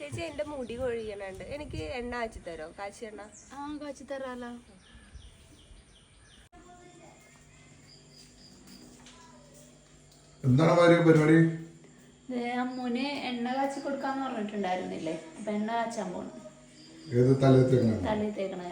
ചേച്ചി എന്റെ മുടി കൊഴിയണുണ്ട് എനിക്ക് എണ്ണ കാച്ചി തരോ? കാച്ചി എണ്ണ? ആ കാച്ചി തരാലോ. എന്താണ് പരിപാടി? അമ്മൂനെ എണ്ണ കാച്ചി കൊടുക്കാന്ന് പറഞ്ഞിട്ടുണ്ടായിരുന്നില്ലേ? അപ്പൊ എണ്ണ കാച്ചാൻ പോണു തലയിൽ തേക്കണ?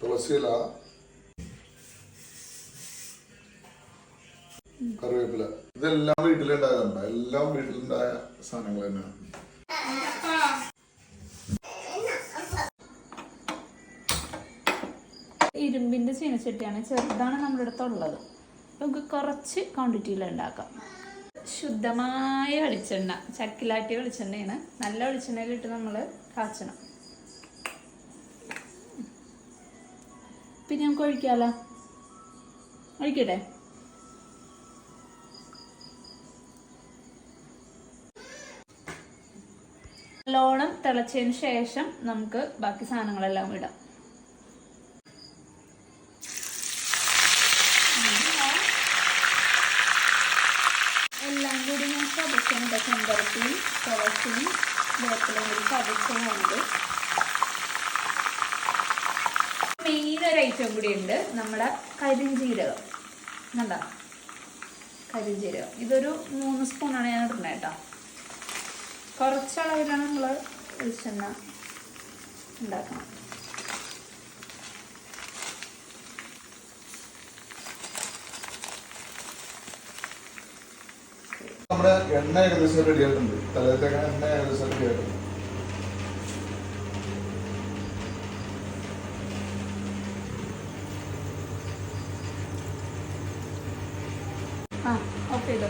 തുളസിയില കറിവേപ്പില. ഇതെല്ലാം വീട്ടിലുണ്ടായതുണ്ട് എല്ലാം വീട്ടിലുണ്ടായ സാധനങ്ങൾ തന്നെയാണ്. ഇരുമ്പിന്റെ ചീനച്ചട്ടിയാണ് ചെറുതാണ് നമ്മുടെ അടുത്തുള്ളത്. നമുക്ക് കുറച്ച് ക്വാണ്ടിറ്റിയിൽ ഉണ്ടാക്കാം. ശുദ്ധമായ വെളിച്ചെണ്ണ ചക്കിലാട്ടിയ വെളിച്ചെണ്ണയാണ്. നല്ല വെളിച്ചെണ്ണയിലിട്ട് നമ്മൾ കാച്ചണം. പിന്നെ നമുക്ക് ഒഴിക്കാമല്ലോ ഒഴിക്കട്ടെ? നല്ലോണം തിളച്ചതിന് ശേഷം നമുക്ക് ബാക്കി സാധനങ്ങളെല്ലാം ഇടാം. എല്ലാം കൂടി ഞാൻ ചതച്ചുണ്ട് ചെമ്പരത്തിയും തുളസിയും വേപ്പിലും കൂടി ചതച്ചുകൊണ്ട് മെയിൻ ഒരു ഐറ്റം കൂടി ഉണ്ട് നമ്മുടെ കരിഞ്ജീരകം കണ്ട? കരിഞ്ജീരകം ഇതൊരു മൂന്ന് സ്പൂണാണ് ഞാൻ ഇടുന്നത് കേട്ടോ. കുറച്ചളവിലാണ് നമ്മൾ വെളിച്ചെണ്ണ ഉണ്ടാക്കണം. നമ്മുടെ എണ്ണ ഏകദേശം റെഡി ആയിട്ടുണ്ട്. തലേത്തേക്കാൾ എണ്ണ ഏകദേശം റെഡി ആയിട്ടുണ്ട്. ആ ഓഫ് ചെയ്തോ